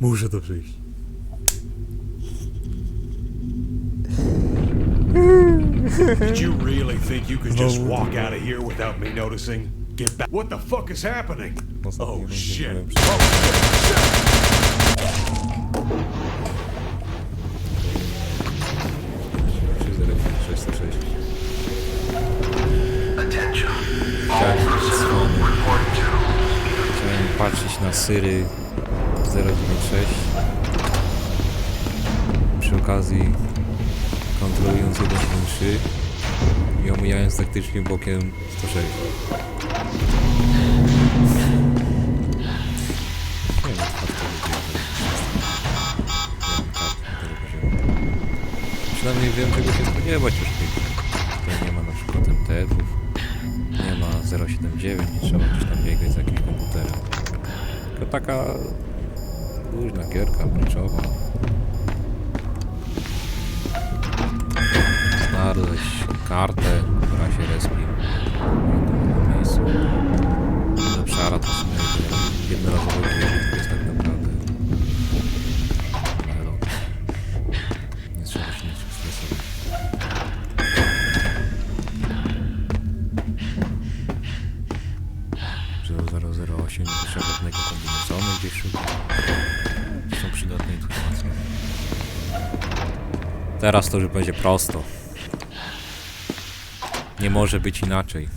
Muszę to przejść. Did you really think you could just walk out of here without me noticing? Get back. What the fuck is happening? Oh będzie shit. byłem Oh shit. przy 0606. Chciałem, Chciałem patrzeć na Syry 096 przy okazji kontrolując 173 i omijając taktycznie bokiem 106. Nie wiem, to Przynajmniej wiem czego się spodziewać już Tutaj nie ma na przykład MTF-ów, nie ma 079, nie trzeba gdzieś tam biegać za jakimś komputerem. Tylko taka luźna gierka meczowa. Znalazłeś kartę, która się respi miejscu. Lepszara to jednorazowo wieży, to jest tak naprawdę Elo. Nie trzeba się niczym stresować. Że 008 nie trzeba żadnego kombinezonu gdzieś szukać. Przydatne informacje. Teraz to już będzie prosto. Nie może być inaczej.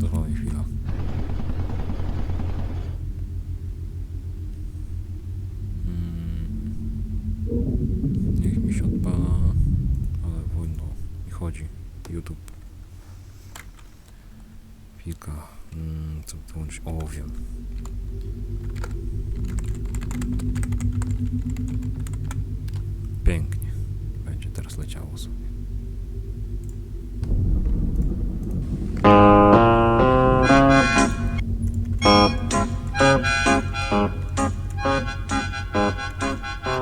Dawaj, chwila. Mm. Niech mi się odpala, ale wolno mi chodzi. YouTube. Chwilka. Mm, co by włączyć? O, wiem. Pięknie. Będzie teraz leciało sobie.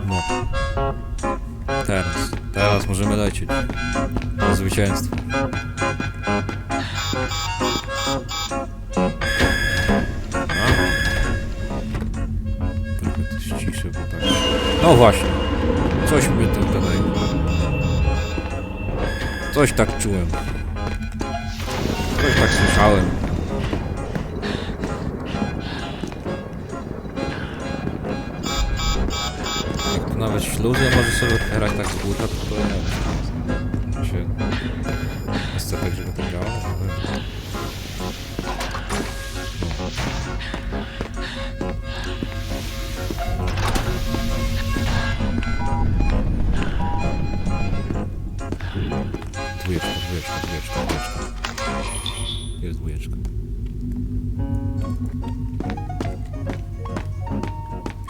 No. Teraz. Teraz możemy lecieć. Do zwycięstwa. Trochę to ściszę, bo tak... No właśnie. Coś mnie tu tutaj... Coś tak czułem. Coś tak słyszałem. Śluzę może sobie otwierać tak z buta, nie wiem. Się... Jest tak, żeby to działało? Dwójeczka, dwójeczka, dwójeczka, dwójeczka. Jest dwójeczka.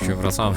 Się wracamy.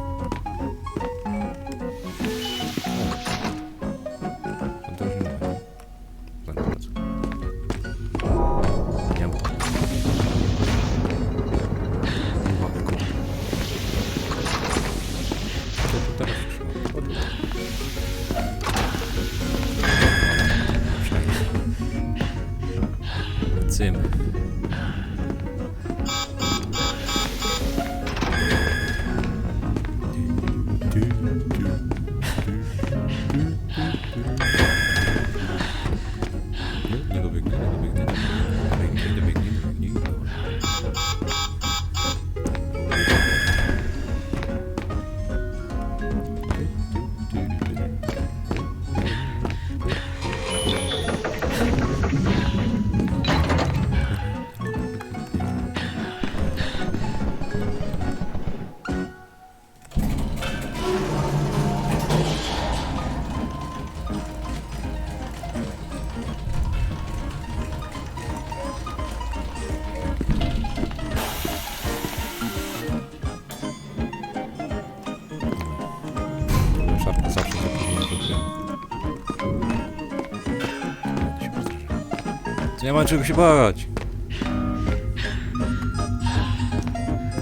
nie ma czego się bać.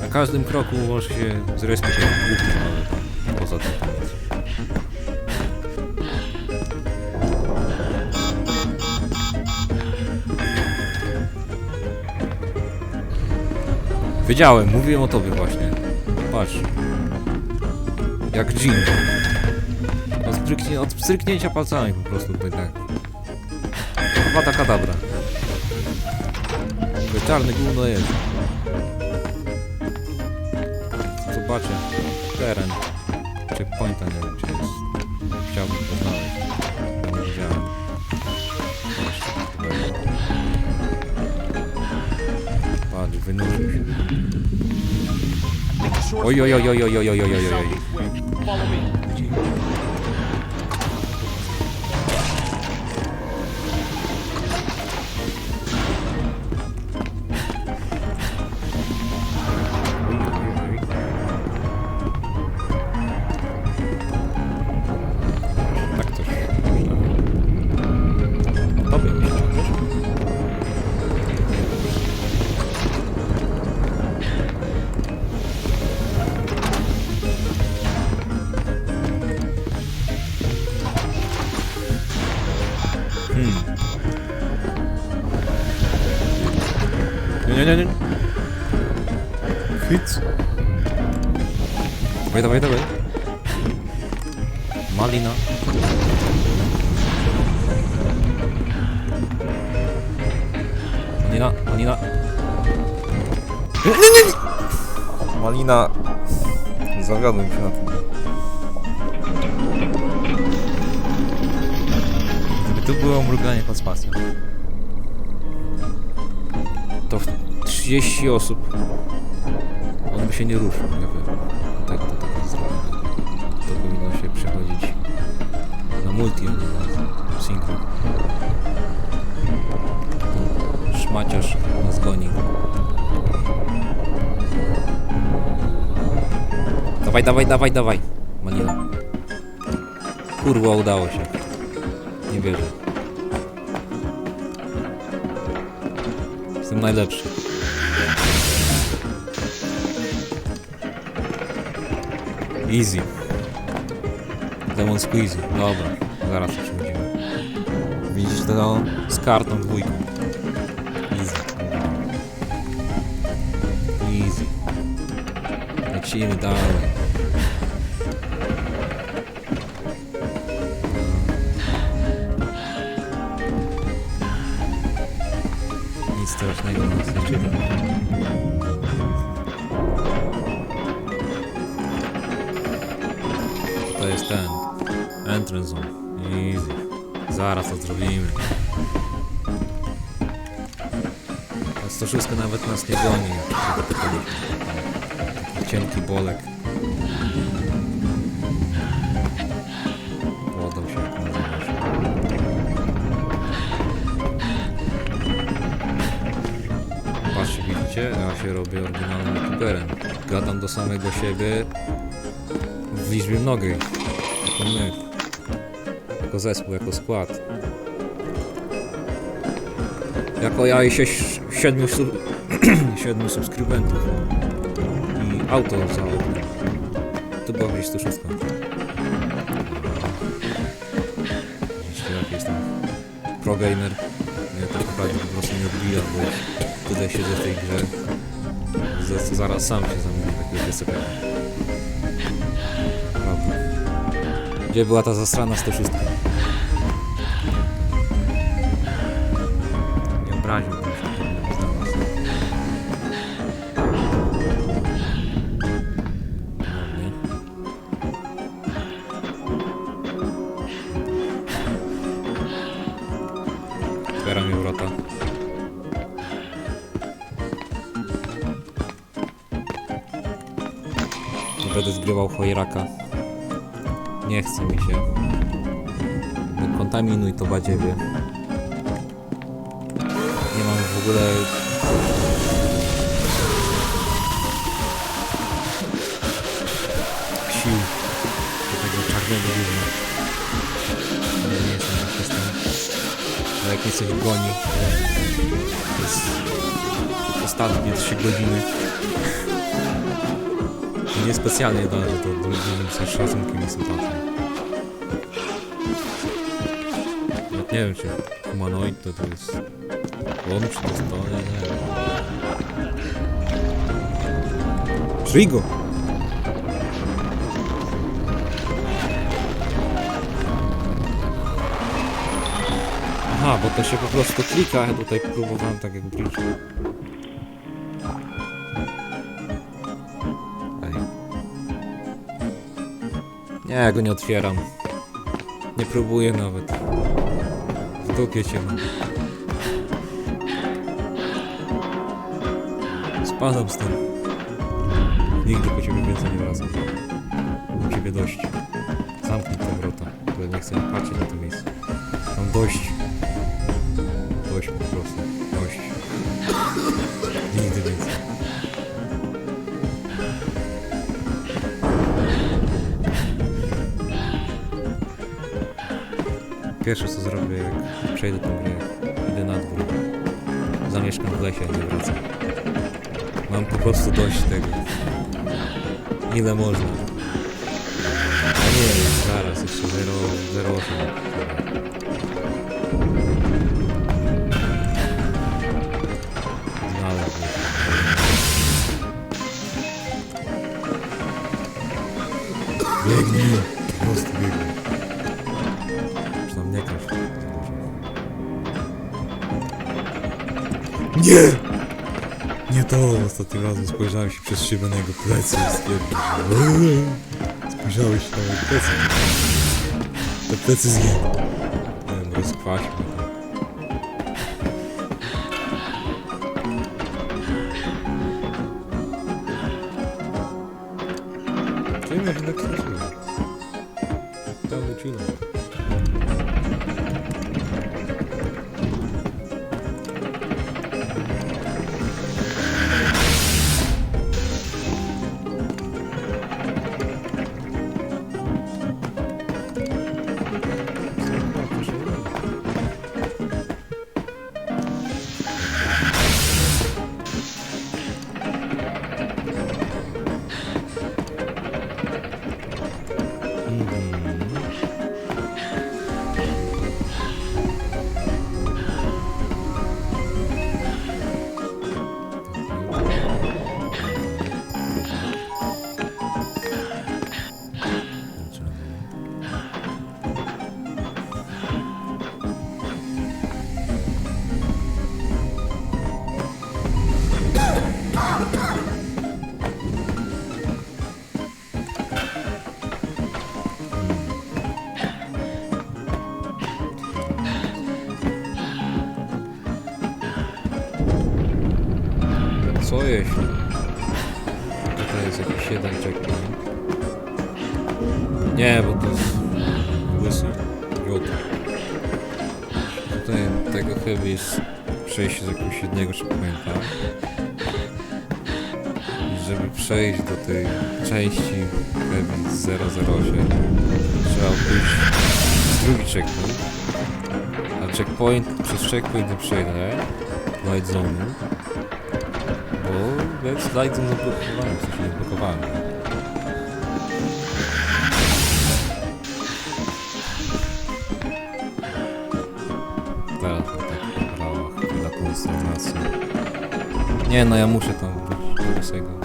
Na każdym kroku może się zrespić ale poza tym. Wiedziałem, mówiłem o tobie właśnie. Patrz. Jak Jean. Od, stryknie, od stryknięcia palcami po prostu tutaj tak. Wata kadabra. Mówię, Czarny gówno jest. Zobaczę. Teren. Checkpointa nie wiem czy jest. Chciałbym to znaleźć. Nie widziałem. Patrz, wynurzył się. Oj, oj, oj, oj, oj, oj, oj, oj, oj, oj. Malina. Malina, malina. Malina. Zawiodłem się na tym. Gdyby tu było mruganie pod spacją, to w 30 osób on by się nie ruszył, nie wiem. Dawaj, dawaj, dawaj, dawaj. Malina. Kurwa, udało się. Nie wierzę. Jestem najlepszy. Easy. Demon squeezy. Dobra, zaraz to przechodzimy. Widzisz to z kartą dwójką. Easy. Easy. Lecimy dalej. Jest ten. Entrance zone. Easy. Zaraz to zrobimy. A 106 nawet nas nie goni. cienki bolek. Podał się jak. Patrzcie, widzicie? Ja się robię oryginalnym youtuberem. Gadam do samego siebie w liczbie mnogiej. Jako my. Jako zespół, jako skład. Jako ja i sześć, siedmiu, sub, siedmiu subskrybentów. I auto za. To była gdzieś 106. Widzicie, jak jestem pro gamer. Nie, tak naprawdę po prostu nie odbija, bo tutaj siedzę w tej grze. Zaraz sam się zamienię w takiego wysokiego. Gdzie była ta zasrana 106? Nie obraził. Otwiera mi wrota. Będę zgrywał chojraka. Nie chce mi się. Nie kontaminuj to badziewie. Nie mam w ogóle... sił do tego czarnego gówna. Nie, nie jestem jak jestem. Ale jak mnie coś goni. To jest ostatnie 3 godziny. Niespecjalnie dążę do dużym szacunkiem i sympatią. Nie wiem, czy humanoid to, to jest on, czy to jest nie, nie. Trigo! Aha, bo to się po prostu klika, ja tutaj próbowałem tak jak bridge. Nie, ja go nie otwieram. Nie próbuję nawet. W dupie cię mam. Spadam. Nigdy po ciebie więcej nie wracam. Mam ciebie dość. Zamknij te wrota, które nie chcę patrzeć na to miejsce. Mam dość. Dość po prostu. Pierwsze co zrobię, jak przejdę tą grę, idę na dwór. Zamieszkam w lesie, nie wracam. Mam po prostu dość tego. Ile można? A nie, zaraz, jeszcze 0,08. Znalazł mnie. Biegnij! Po prostu biegnij. Już tam nie. Nie! To! Ostatnim razem spojrzałem się przez szybę na jego plecy i stwierdziłem. Spojrzałeś na moje plecy. Te plecy zgięły. Nie Jeśli? Tutaj jest jakiś jeden checkpoint. Nie, bo to jest łysy Piotr. Tutaj tego chyba jest przejście z jakiegoś jednego checkpointa. I żeby przejść do tej części Heavy 008 trzeba z drugi checkpoint. A checkpoint, przez checkpoint nie przejdę, Light Zone. Bo jest Light Zone zablokowany, w sensie nie blokowałem. Teraz to tak pobrała chwila koncentracji. Nie no, ja muszę tam wrócić do.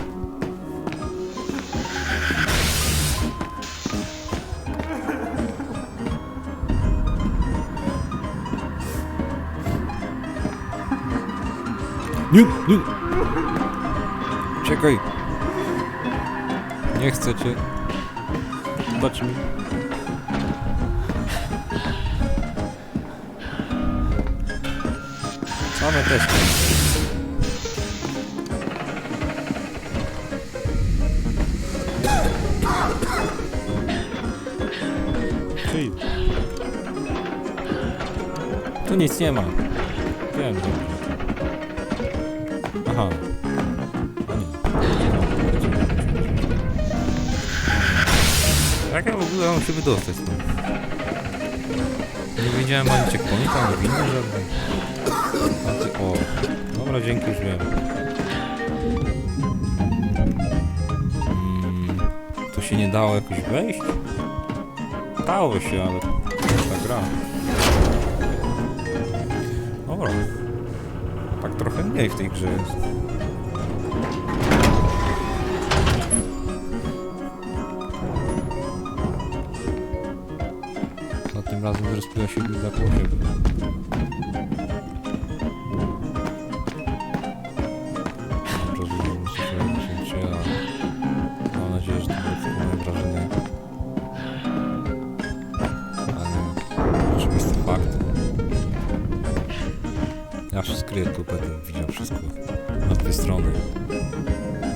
Nie, nie. Czekaj. Nie chcę cię. Zobacz mi. Same też. Ty. Tu nic nie ma. Wiem, dobrze. Aha. Ogóle mam się wydostać stąd? Nie wiedziałem ani checkpointa, ani windy żadnej. Ty, o, dobra, dzięki, już wiem. Mm, to się nie dało jakoś wejść? Dało się, ale ta gra. Dobra. Tak trochę mniej w tej grze jest. Zrespiła się kłosiem. Rozumiem, że się osiągnięcie, a mam nadzieję, że to było tylko wrażenie. Ale rzeczywisty fakt. Ja się skryję tu, będę widział wszystko na dwie strony.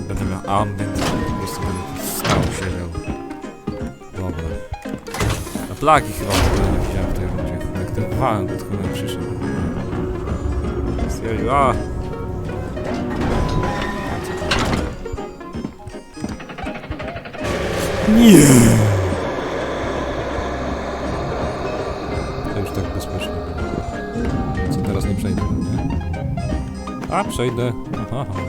Będę miał ambient, plagi chyba w nie widziałem w tej rundzie. Jak ten wałem, to chyba przyszedł. Stwierdził, a! Nie! To już tak bezpiecznie. Co teraz nie przejdę, nie? A, przejdę. Aha.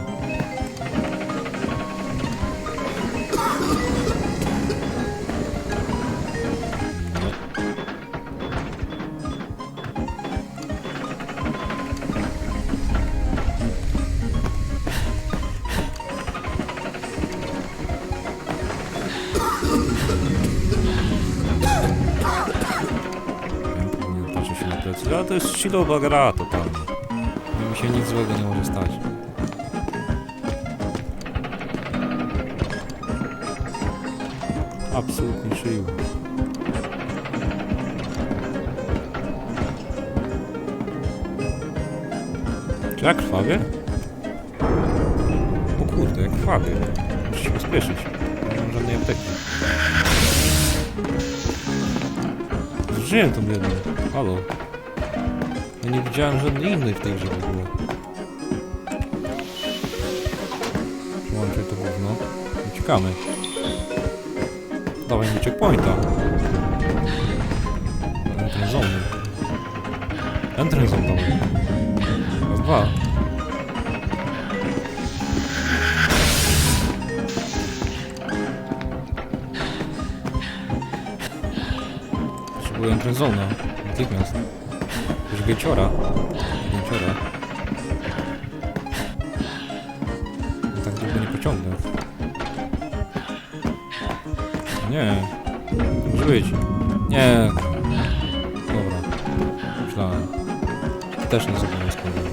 Ale to jest chillowa gra totalnie. Mi się nic złego nie może stać. Absolutnie chill. Czy ja krwawię? O kurde, jak krwawię. Muszę się pospieszyć. Nie mam żadnej apteki. Żyję tą jedną. Halo. Ja nie widziałem żadnej innej w tej grze w ogóle. Przyłączę to gówno. Uciekamy. Dawaj mi checkpointa. Entrance zone. Entrance zone dawaj. Raz, dwa. Potrzebuję entrance zona. Natychmiast. Już gieciora. Gieciora. No tak długo nie pociągnę. Nie. Może być. Nie. Dobra. Myślałem. Też nie nie składam.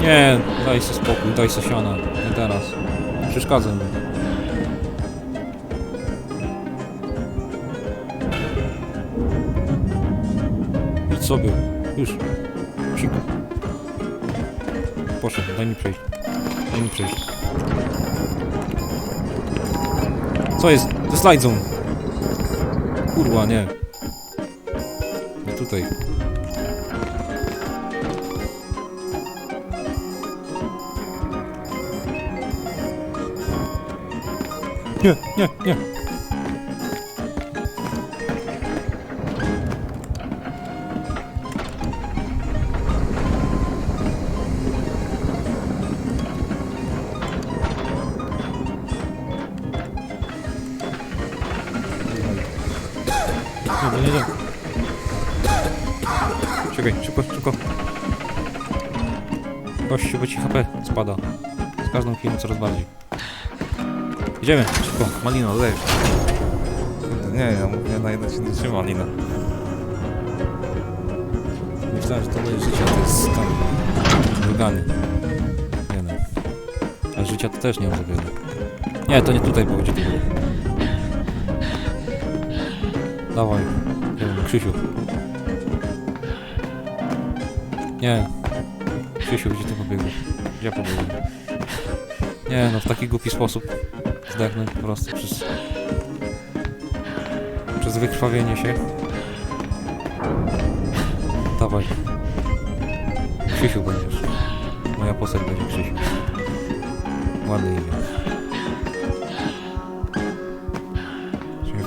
Nie, daj sobie spokój, daj sobie siana. Nie teraz. Nie Przeszkadzaj mi. Idź sobie. Już. Cicho. Poszedł, daj mi przejść. Daj mi przejść. Co jest? To slide zone. Kurwa, nie. Nie tutaj. Nie, nie. Nie, Gościu, bo ci HP spada. Z każdą chwilą coraz bardziej. Idziemy, szybko. Malino, lej. Kurde, Nie, ja mówię na jeden się nie trzyma, Lina. Myślałem, że to moje życie to jest tam drugany. Nie no. A życia to też nie mam za wiele. Nie, to nie tutaj było, gdzie to było. Dawaj. Krzysiu. Nie. Krzysiu, gdzie ty pobiegłeś? Ja pobiegłem? Nie no, w taki głupi sposób zdechnę po prostu przez... Przez wykrwawienie się. Dawaj. Krzysiu będziesz. Moja postać będzie Krzysiu. Ładne imię.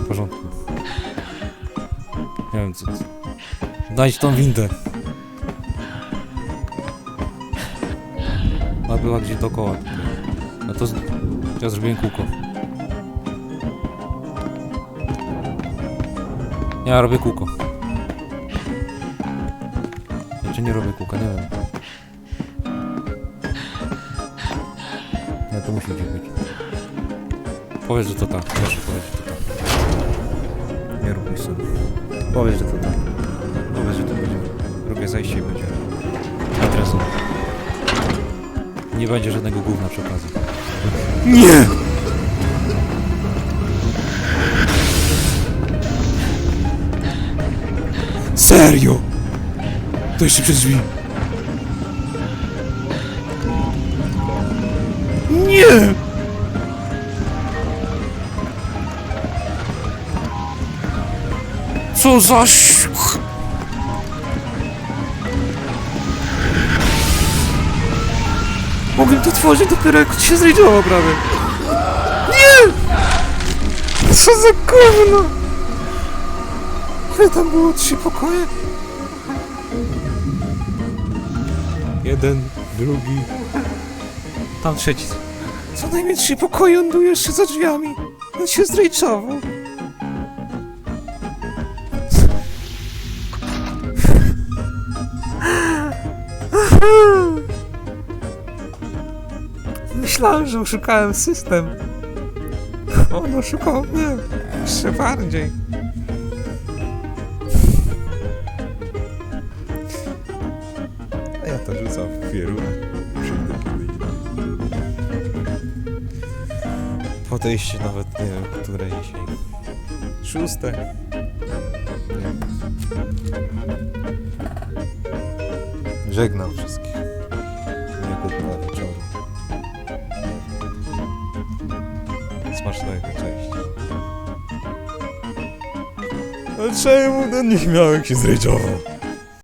porządku. Nie wiem co... Dajcie tą windę. Gdzieś dookoła. No to... z- Ja zrobiłem kółko. Ja robię kółko. Ja czy nie robię kółka, nie wiem. Nie, to musi być. Powiedz, że to tak. Proszę powiedzieć, że to tak. Nie rób mi sobie. Powiedz, że to tak. Powiedz, że to będzie. Drugie zejście i będzie. Nie będzie żadnego gówna przy okazji. Nie! Serio! To jeszcze przez drzwi. Nie! Co za ś... Mogłem to tworzyć dopiero jak się zrejdowało prawie. Nie! Co za gówno! Ile tam było? Trzy pokoje? Jeden, drugi... Tam trzeci. Co najmniej trzy pokoje, on był jeszcze za drzwiami. On się zrejczował. Myślałem, że oszukałem system. On oszukał mnie. Jeszcze bardziej. A ja to rzucam w pierunę. Przyjdę kiedyś. Podejście nawet nie wiem, które dzisiaj. Szóste. Nie. Żegnam wszystkich. Czemu ten nieśmiałek się zrejczował?